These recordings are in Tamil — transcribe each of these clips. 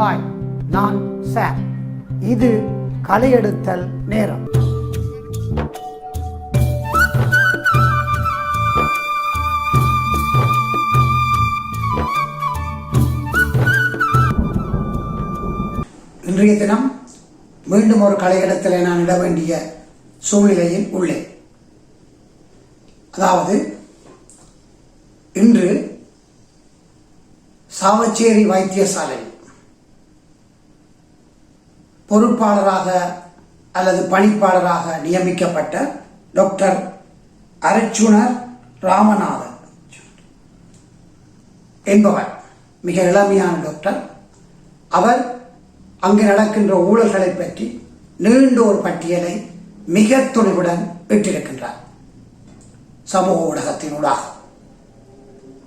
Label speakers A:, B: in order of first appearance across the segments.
A: ஹாய் நான் சார். இது கலையெடுத்தல் நேரம். இன்றைய தினம் மீண்டும் ஒரு கலையிடத்தில் நான் இட வேண்டிய சூழ்நிலையில் உள்ளேன் அதாவது இன்று சாவச்சேரி வைத்தியசாலை பொறுப்பாளராக அல்லது பணிப்பாளராக நியமிக்கப்பட்ட டாக்டர் அர்ச்சுனர் ராமநாதன். என்பவர் மிக இளமையான டாக்டர். அவர் அங்கு நடக்கின்ற ஊழல்களை பற்றி நீண்ட ஒரு பட்டியலை மிக துணிவுடன் இட்டிருக்கின்றார் சமூக ஊடகத்தினூடாக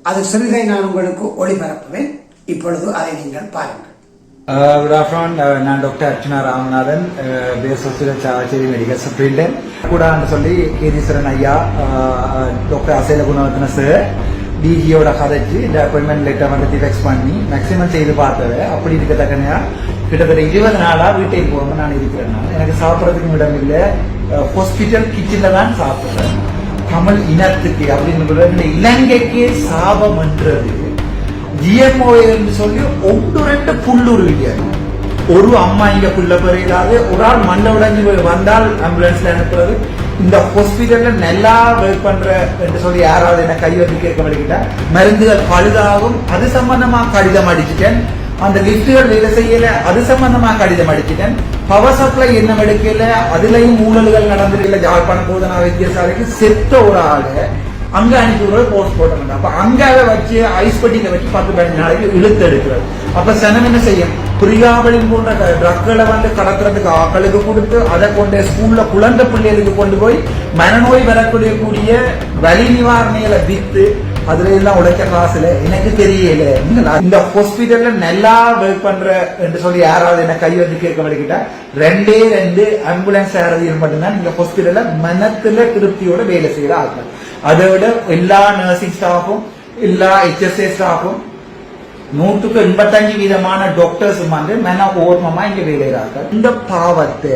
A: அது சிறுகை நான் உங்களுக்கு ஒளிபரப்புவேன். இப்பொழுது அதை நீங்கள் பாருங்கள்.
B: குட் ஆஃப்டர்நூன் நான் டாக்டர் அர்ச்சனா ராமநாதன் பேஸ் சாச்சேரி சாவச்சேரி மெடிக்கல் சப்ரிண்டென்ட் கூடான்னு சொல்லி கேதீஸ்வரன் ஐயா டாக்டர் அசைல குணவர்த்தன சார் டிஜியோட கதைச்சு இந்த அப்பாயின்மெண்ட் லெட்டர் வந்து ஃபிக்ஸ் பண்ணி மேக்ஸிமம் செய்து பார்த்தது அப்படி இருக்கத்தக்கனையா கிட்டத்தட்ட இருபது நாளா வீட்டுக்கு போகாம நான் இருக்கிறேன் எனக்கு சாப்பிட்றதுக்கு இடம் இல்லை ஹாஸ்பிட்டல் கிச்சனில் தான் சாப்பிட்றேன் தமிழ் இனத்துக்கு அப்படின்னு இந்த இலங்கைக்கு சாபம் என்றது ஜிஎம்ஓ என்று சொல்லி ஒன்று ரெண்டு புல்லுருவிங்க. ஒரு அம்மா இங்க புள்ள பெறையிடாது ஒரு ஆள் மண்ணை உடைஞ்சு போய் வந்தால் ஆம்புலன்ஸ்ல அனுப்புறது. இந்த ஹாஸ்பிட்டல்ல நல்லா ஒர்க் பண்ற என்று சொல்லி யாராவது என்ன கை வந்து கேட்க வலிக்கிட்டா மருந்துகள் பழுதாகும். அது சம்பந்தமா கடிதம் அடிச்சுட்டேன். அந்த லிப்டுகள் வேலை செய்யல. அது சம்பந்தமா கடிதம் அடிச்சுட்டேன். பவர் சப்ளை என்ன எடுக்கல. அதுலயும் ஊழல்கள் நடந்திருக்கல. ஜாழ்ப்பாணம் போதனா வைத்தியசாலைக்கு செத்த ஒரு ஆளு. அங்கே அனுப்பி விடுறது போஸ்ட் போட்டாங்க அப்போ அங்கே அதை வச்சு ஐஸ் பட்டியில் வச்சு பத்து பதினஞ்சு நாளைக்கு இழுத்து எடுக்கிறது அப்போ சனம் என்ன செய்யும்? பிரியாவளின் போன்ற ட்ரக்களை வந்து கடத்துறதுக்கு ஆக்களுக்கு கொடுத்து அதை கொண்டு ஸ்கூலில் குழந்தை பிள்ளைகளுக்கு கொண்டு போய் மனநோய் வரக்கூடிய கூடிய வலி நிவாரணிகளை வித்து அதுல எல்லாம் காசு காசுல எனக்கு தெரியல. இந்த ஹாஸ்பிட்டல்ல நல்லா ஒர்க் பண்ற என்று சொல்லி யாராவது என்ன கை வந்து கேட்க வலிக்கிட்டா ரெண்டே ரெண்டு ஆம்புலன்ஸ் யாராவது மட்டும்தான் இந்த ஹாஸ்பிட்டல்ல மனத்துல திருப்தியோட வேலை செய்யற ஆட்கள் அதை விட எல்லா நர்சிங் ஸ்டாஃபும் எல்லா ஹெச்எஸ்ஏ ஸ்டாஃபும் நூற்றுக்கு எண்பத்தஞ்சு விதமான டாக்டர்ஸ் வந்து மன ஓர்மமா இங்க வேலைகிறார்கள் இந்த பாவத்தை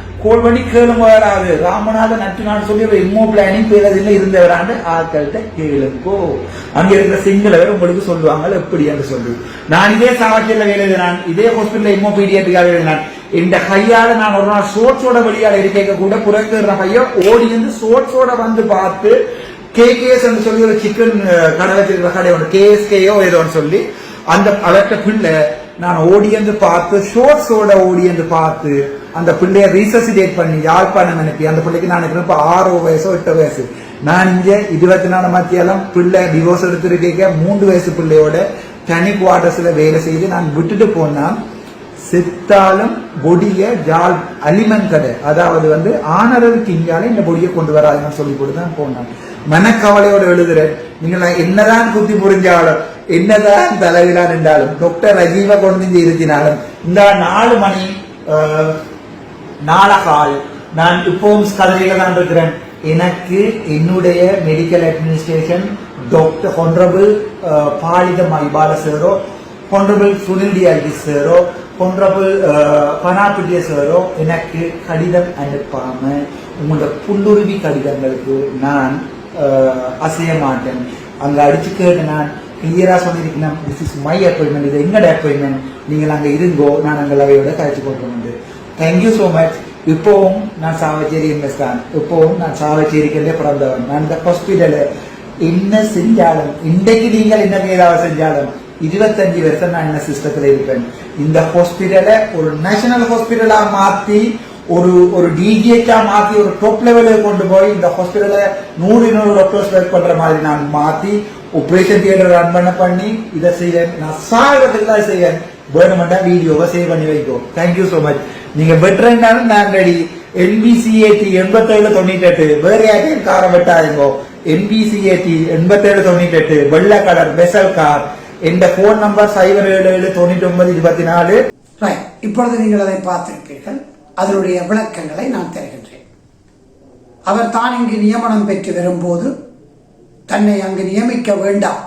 B: கோல் பண்ணி வராது. ராமநாதன் நட்டு நான் சொல்லி ஒரு இம்மோ பிளானிங் பேரதில் இருந்தவராண்டு ஆட்கள்கிட்ட கேளுங்கோ. அங்க இருக்கிற சிங்களவர் உங்களுக்கு சொல்லுவாங்க எப்படி என்று சொல்லி. நான் இதே சாவட்டியில் வேலை நான் இதே ஹாஸ்பிட்டல் இம்மோ பீடியாட்டுக்காக எழுதினான். இந்த கையால நான் ஒரு நாள் சோட்ஸோட வழியால இருக்க கூட புறக்கிற பையன் ஓடி இருந்து சோட்ஸோட வந்து பார்த்து கேகேஎஸ் என்று சொல்லி ஒரு சிக்கன் கடை வச்சிருக்கிற கடை ஒன்று கேஎஸ்கேயோ ஏதோன்னு சொல்லி அந்த அவர்கிட்ட பிள்ளை நான் ஓடி பார்த்து ஷோர்ட்ஸோட ஓடி பார்த்து அந்த பிள்ளைய ரீசசிடேட் பண்ணி யாழ்ப்பாணம் அனுப்பி. அந்த பிள்ளைக்கு நான் இருக்கிற இப்ப ஆறோ வயசோ எட்டு வயசு. நான் இங்கே இருபத்தி நாலு மத்தியெல்லாம் பிள்ளை டிவோர்ஸ் எடுத்திருக்க மூன்று வயசு பிள்ளையோட தனி குவார்டர்ஸ்ல வேலை செய்து நான் விட்டுட்டு போனால் செத்தாலும் பொடிய ஜால் அலிமன் கடை. அதாவது வந்து ஆனரவுக்கு இங்கால இந்த பொடியை கொண்டு வராதுன்னு சொல்லி போட்டு தான் போனான். மனக்கவலையோட எழுதுறேன். நீங்க என்னதான் குத்தி புரிஞ்சாலும் என்னதான் தலைவிழா நின்றாலும் டாக்டர் ரஜீவ கொண்டு வந்து இருத்தினாலும் இந்த நாலு மணி நாலகால் நான் இப்பவும் கதவையில் தான் இருக்கிறேன். எனக்கு என்னுடைய medical administration doctor honourable Palitha Maipala சேரோ honourable Sunil டிஆர்டி சேரோ ஹொன்ரபிள் பனாபிட்டிய சேரோ எனக்கு கடிதம் அனுப்பாம உங்களோட புல்லுருவி கடிதங்களுக்கு நான் அசைய மாட்டேன். அங்க அடிச்சு கேட்டு நான் கிளியரா சொல்லியிருக்கேன் திஸ் இஸ் மை அப்பாயின்மெண்ட் இது எங்களோட அப்பாயின்மெண்ட் நீங்கள் அங்க இருங்கோ. நான் அங்கே லவையோட கழிச்சு கொண்டு தேங்க்யூ ஸோ மச் இப்போவும் நான் சாவச்சேரி எம்எஸ் தான் இப்போவும் நான் சாவச்சேரிக்கே பிறந்தவன் நான் இந்த ஹாஸ்பிட்டலு என்ன செஞ்சாலும் இன்றைக்கு நீங்கள் என்ன ஏதாவது செஞ்சாலும் இருபத்தஞ்சு வருஷம் நான் என்ன சிஸ்டத்தில் இருப்பேன் இந்த ஹாஸ்பிட்டலை ஒரு நேஷனல் ஹாஸ்பிட்டலாக மாற்றி ஒரு ஒரு டிஜிஹெச்சா மாத்தி ஒரு டாப் லெவலுக்கு கொண்டு போய் இந்த ஹாஸ்பிட்டலை நூறு நூறு டாக்டர்ஸ் ஒர்க் பண்ற மாதிரி நான் மாத்தி ஆபரேஷன் தியேட்டர் ரன் பண்ண பண்ணி இதை செய்யறேன் நான் சாகிறதுக்கு தான் செய்யறேன் வேணுமெண்டா வீடியோவை சேவ் பண்ணி வைக்கும் தேங்க்யூ ஸோ மச் நீங்க பெட்டர்னாலும் நான் ரெடி என்பிசிஏடி எண்பத்தேழு தொண்ணூத்தி எட்டு வேற யாரையும் காரை வெட்டாதீங்கோ. என்பிசிஏடி எண்பத்தேழு தொண்ணூத்தி எட்டு வெள்ளை கலர் பெசல் கார். என்ற போன் நம்பர் சைபர் ஏழு ஏழு தொண்ணூற்றி ஒன்பது இருபத்தி நாலு
A: இப்பொழுது நீங்கள் அதை பார்த்திருப்பீர்கள். அதனுடைய விளக்கங்களை நான் தருகின்றேன். அவர் தான் இங்கு நியமனம் பெற்று வரும்போது தன்னை அங்கு நியமிக்க வேண்டாம்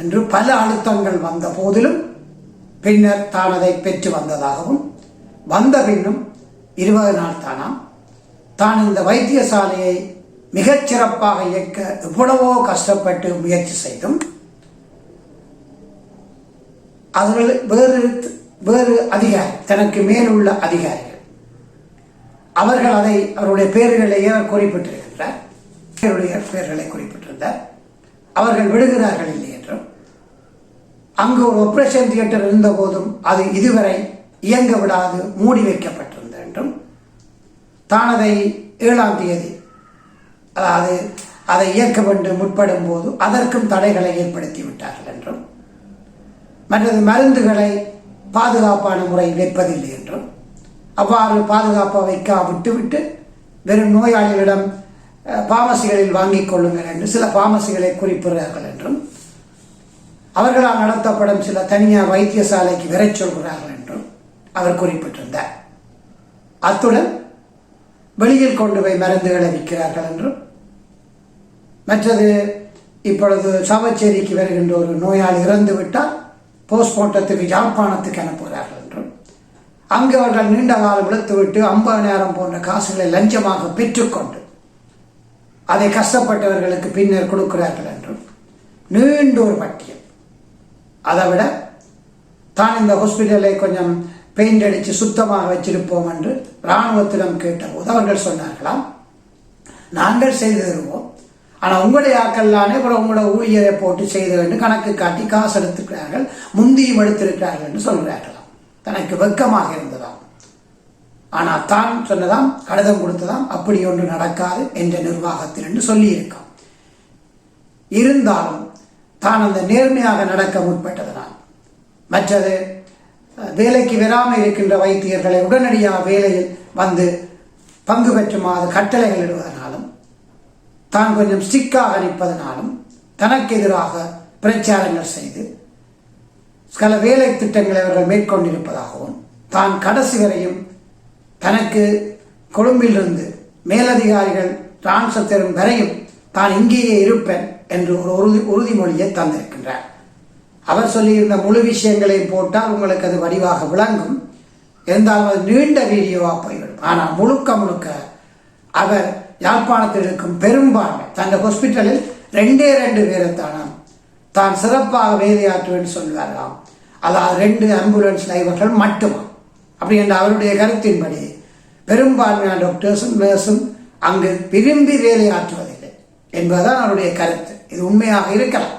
A: என்று பல அழுத்தங்கள் வந்த போதிலும் பின்னர் தான் அதை பெற்று வந்ததாகவும் வந்த பின்னும் இருபது நாள் தானாம். தான் இந்த வைத்தியசாலையை மிகச் சிறப்பாக இயக்க எவ்வளவோ கஷ்டப்பட்டு முயற்சி செய்தும் அவர்கள் வேறு வேறு அதிகாரி தனக்கு மேல் உள்ள அதிகாரிகள் அவர்கள் அதை அவருடைய பெயர்களையே குறிப்பிட்டிருக்கின்றனர் குறிப்பிட்டிருக்கின்றார் பெயர்களை குறிப்பிட்டிருந்தார். அவர்கள் விடுகிறார்கள் இல்லை என்றும் அங்கு ஒரு ஆபரேஷன் தியேட்டர் இருந்த போதும் அது இதுவரை இயங்க விடாது மூடி வைக்கப்பட்டிருந்தது என்றும் தான் அதை ஏழாம் தேதி அதாவது அதை இயக்க வேண்டும் முற்படும் போது அதற்கும் தடைகளை ஏற்படுத்தி விட்டார்கள் என்றும் மற்றது மருந்துகளை பாதுகாப்பான முறையில் வைப்பதில்லை என்றும் அவ்வாறு பாதுகாப்பாக வைக்க விட்டுவிட்டு வெறும் நோயாளிகளிடம் பாமசிகளில் வாங்கிக் கொள்ளுங்கள் என்று சில பாமசிகளை குறிப்பிடுகிறார்கள் என்றும் அவர்களால் நடத்தப்படும் சில தனியார் வைத்தியசாலைக்கு விரைச் சொல்கிறார்கள் என்றும் அவர் குறிப்பிட்டிருந்தார். அத்துடன் வெளியில் கொண்டு போய் மருந்துகளை விற்கிறார்கள் என்றும் மற்றது இப்பொழுது சாவச்சேரிக்கு வருகின்ற ஒரு நோயாளி இறந்து விட்டால் போஸ்ட்மார்ட்டத்துக்கு யாழ்ப்பாணத்துக்கு அனுப்புகிறார்கள் என்றும் அங்கு அவர்கள் நீண்ட காலம் இழுத்துவிட்டு ஐம்பதாயிரம் போன்ற காசுகளை லஞ்சமாக பெற்றுக்கொண்டு அதை கஷ்டப்பட்டவர்களுக்கு பின்னர் கொடுக்கிறார்கள் என்றும் நீண்ட ஒரு பட்டியல். அதை விட தான் இந்த ஹாஸ்பிட்டலை கொஞ்சம் பெயிண்ட் அடித்து சுத்தமாக வச்சிருப்போம் என்று இராணுவத்திடம் கேட்டபோது அவர்கள் சொன்னார்களாம் நாங்கள் செய்து தருவோம். ஆனால் உங்களுடைய ஆக்கல்லானே கூட உங்களோட ஊழியரை போட்டு செய்து என்று கணக்கு காட்டி காசு எடுத்துக்கிறார்கள் முந்தியும் எடுத்திருக்கிறார்கள் என்று சொல்கிறார்களாம். தனக்கு வெக்கமாக இருந்ததாம். ஆனால் தான் சொன்னதாம் கடிதம் கொடுத்ததாம் அப்படி ஒன்று நடக்காது என்ற நிர்வாகத்தில் என்று சொல்லியிருக்கான் இருந்தாலும் தான் அந்த நேர்மையாக நடக்க முற்பட்டதனால் மற்றது வேலைக்கு வராமல் இருக்கின்ற வைத்தியர்களை உடனடியாக வேலையில் வந்து பங்கு பெற்றுமாறு கட்டளைகள் இடுவதனாலும் தான் கொஞ்சம் ஸ்டிக்காக நிற்பதனாலும் தனக்கு எதிராக பிரச்சாரங்கள் செய்து சில வேலை திட்டங்களை அவர்கள் மேற்கொண்டிருப்பதாகவும் தான் கடைசி வரையும் தனக்கு கொழும்பிலிருந்து மேலதிகாரிகள் டிரான்ஸ்ஃபர் தரும் வரையும் தான் இங்கேயே இருப்பேன் என்று ஒரு உறுதி உறுதிமொழியை தந்திருக்கின்றார். அவர் சொல்லியிருந்த முழு விஷயங்களை போட்டால் உங்களுக்கு அது வடிவாக விளங்கும். இருந்தாலும் அது நீண்ட வீடியோவாக போய்விடும். ஆனால் முழுக்க முழுக்க அவர் யாழ்ப்பாணத்தில் இருக்கும் பெரும்பான்மை தன் ஹாஸ்பிட்டலில் ரெண்டே ரெண்டு பேரைத்தானாம். தான் சிறப்பாக வேலையாற்றுவேன் சொல்வாராம். அதாவது ரெண்டு ஆம்புலன்ஸ் டிரைவர்கள் மட்டுமா? அப்படி என்ற அவருடைய கருத்தின்படி பெரும்பான்மையான டாக்டர்ஸும் நர்ஸும் அங்கு விரும்பி வேலையாற்றுவதில்லை என்பதுதான் அவருடைய கருத்து. இது உண்மையாக இருக்கலாம்.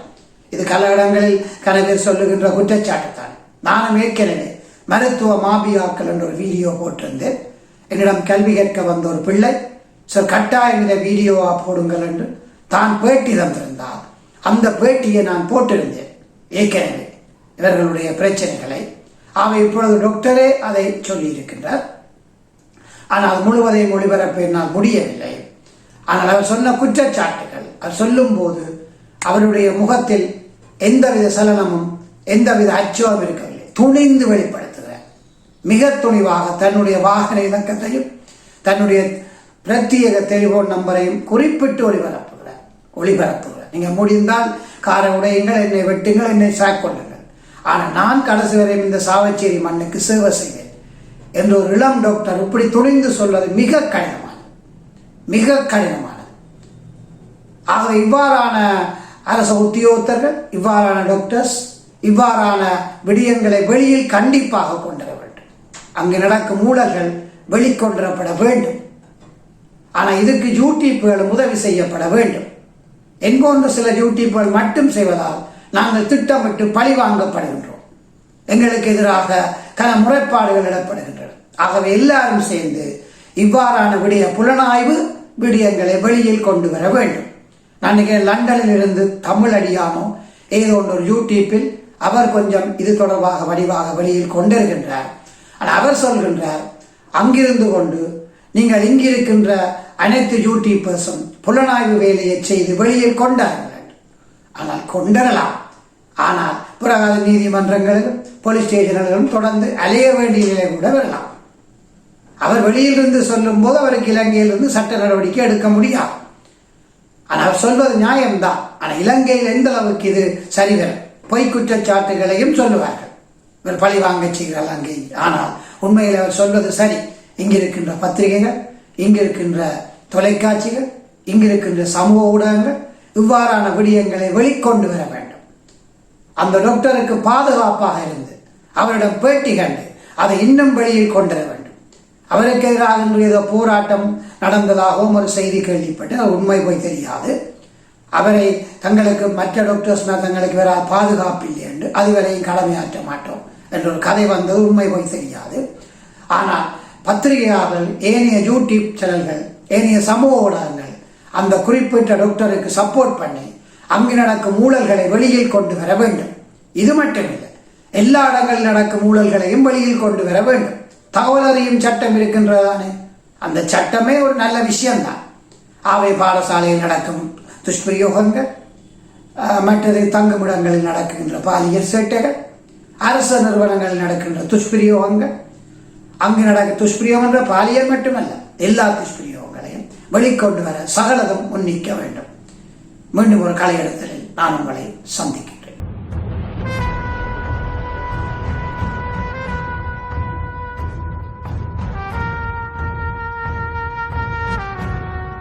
A: இது பல இடங்களில் சொல்லுகின்ற குற்றச்சாட்டு தான் நானும் ஏற்கனவே மருத்துவ மாபியாக்கள் என்ற ஒரு வீடியோ போட்டிருந்தேன். என்னிடம் கல்வி கேட்க வந்த ஒரு பிள்ளை சார் கட்டாயம் இதை வீடியோவா போடுங்கள் என்று தான் பேட்டி தந்திருந்தார். அந்த பேட்டியை நான் போட்டிருந்தேன் ஏற்கனவே. இவர்களுடைய பிரச்சனைகளை. அவை இப்பொழுது டாக்டரே அதை சொல்லியிருக்கின்றார். ஆனால் முழுவதையும் ஒளிபரப்ப என்னால் முடியவில்லை. ஆனால் அவர் சொன்ன குற்றச்சாட்டுகள் அவர் சொல்லும்போது அவருடைய முகத்தில் எந்தவித சலனமும் எந்தவித அச்சமும் இருக்கவில்லை. துணிந்து வெளிப்படுத்துகிறார் மிக துணிவாக தன்னுடைய வாகன இலக்கத்தையும் தன்னுடைய பிரத்யேக தெளிவோன் நம்பரையும் குறிப்பிட்டு ஒளிபரப்புகிறார் ஒளிபரப்புகிறார் நீங்கள் முடிந்தால் காரை உடையுங்கள் என்னை வெட்டுங்கள் என்னை சாக் கொள்ளுங்கள். ஆனால் நான் கடைசி வரையும் இந்த சாவச்சேரி மண்ணுக்கு சேவை செய்வேன் என்று ஒரு இளம் டாக்டர் இப்படி துணிந்து சொல்வது மிக கடினமானது. மிக கடினமானது. ஆகவே இவ்வாறான அரச உத்தியோகத்தர்கள் இவ்வாறான டாக்டர்ஸ் இவ்வாறான விடயங்களை வெளியில் கண்டிப்பாக கொண்டு வர வேண்டும். அங்கு நடக்கும் ஊழல்கள் வெளிக்கொண்டுவரப்பட வேண்டும். ஆனால் இதுக்கு யூடியூப்புகளும் உதவி செய்யப்பட வேண்டும். என்போன்ற சில யூடியூப்புகள் மட்டும் செய்வதால் நாங்கள் திட்டமிட்டு பழி வாங்கப்படுகின்றோம். எங்களுக்கு எதிராக கன முறைப்பாடுகள் இடப்படுகின்றன. ஆகவே எல்லாரும் சேர்ந்து இவ்வாறான விடய புலனாய்வு விடயங்களை வெளியில் கொண்டு வர வேண்டும். அன்றைக்கி லண்டனில் இருந்து தமிழ் அடியானோ ஏதோ ஒன்று யூடியூப்பில் அவர் கொஞ்சம் இது தொடர்பாக வடிவாக வெளியில் கொண்டிருக்கின்றார். ஆனால் அவர் சொல்கின்றார் அங்கிருந்து கொண்டு நீங்கள் இங்கிருக்கின்ற அனைத்து யூடியூபர்ஸும் புலனாய்வு வேலையை செய்து வெளியில் கொண்டார்கள். ஆனால் கொண்டரலாம். ஆனால் பிறகு நீதிமன்றங்களிலும் போலீஸ் ஸ்டேஷன்களிலும் தொடர்ந்து அலைய வேண்டிய நிலை கூட வரலாம். அவர் வெளியிலிருந்து சொல்லும்போது அவருக்கு இலங்கையிலிருந்து சட்ட நடவடிக்கை எடுக்க முடியாது. அவர் சொல்வது நியாயம்தான். ஆனால் இலங்கையில் எந்த அளவுக்கு இது சரிவரும் பொய் குற்றச்சாட்டுகளையும் சொல்லுவார்கள். இவர் பழி வாங்க செய்கிறார் அங்கே. ஆனால் உண்மையில் அவர் சொல்வது சரி. இங்கிருக்கின்ற பத்திரிகைகள் இங்கிருக்கின்ற தொலைக்காட்சிகள் இங்கிருக்கின்ற சமூக ஊடகங்கள் இவ்வாறான விடயங்களை வெளிக்கொண்டு வர வேண்டும். அந்த டாக்டருக்கு பாதுகாப்பாக இருந்து அவரிடம் பேட்டி கண்டு அதை இன்னும் வெளியில் கொண்டு வர வேண்டும். அவருக்கு எதிராக இன்று ஏதோ போராட்டம் நடந்ததாகவும் ஒரு செய்தி கேள்விப்பட்டு உண்மை போய் தெரியாது. அவரை தங்களுக்கு மற்ற டாக்டர்ஸ் தங்களுக்கு வேற பாதுகாப்பு இல்லை என்று அதுவரையும் கடமையாற்ற மாட்டோம் என்ற ஒரு கதை வந்தது உண்மை போய் தெரியாது. ஆனால் பத்திரிகையாளர்கள் ஏனைய யூடியூப் சேனல்கள் ஏனைய சமூக ஊடகங்கள் அந்த குறிப்பிட்ட டாக்டருக்கு சப்போர்ட் பண்ணி அங்கு நடக்கும் ஊழல்களை வெளியில் கொண்டு வர வேண்டும். இது மட்டுமில்லை எல்லா இடங்களில் நடக்கும் ஊழல்களையும் வெளியில் கொண்டு வர வேண்டும். தகவல் அறியும் சட்டம் இருக்கின்றதானே அந்த சட்டமே ஒரு நல்ல விஷயம்தான். அவை பாடசாலையில் நடக்கும் துஷ்பிரயோகங்கள் மற்றது தங்குமிடங்களில் நடக்கின்ற பாலியல் சேட்டைகள் அரசு நிறுவனங்களில் நடக்கின்ற துஷ்பிரயோகங்கள். அங்கு நடக்க துஷ்பிரயோகம் என்ற பாலியல் மட்டுமல்ல எல்லா துஷ்பிரயோகங்களையும் வெளிக்கொண்டு வர சகலதும் முன்னிக்க வேண்டும். மீண்டும் ஒரு கலையிடத்தில் நான் உங்களை சந்திக்கிறேன்.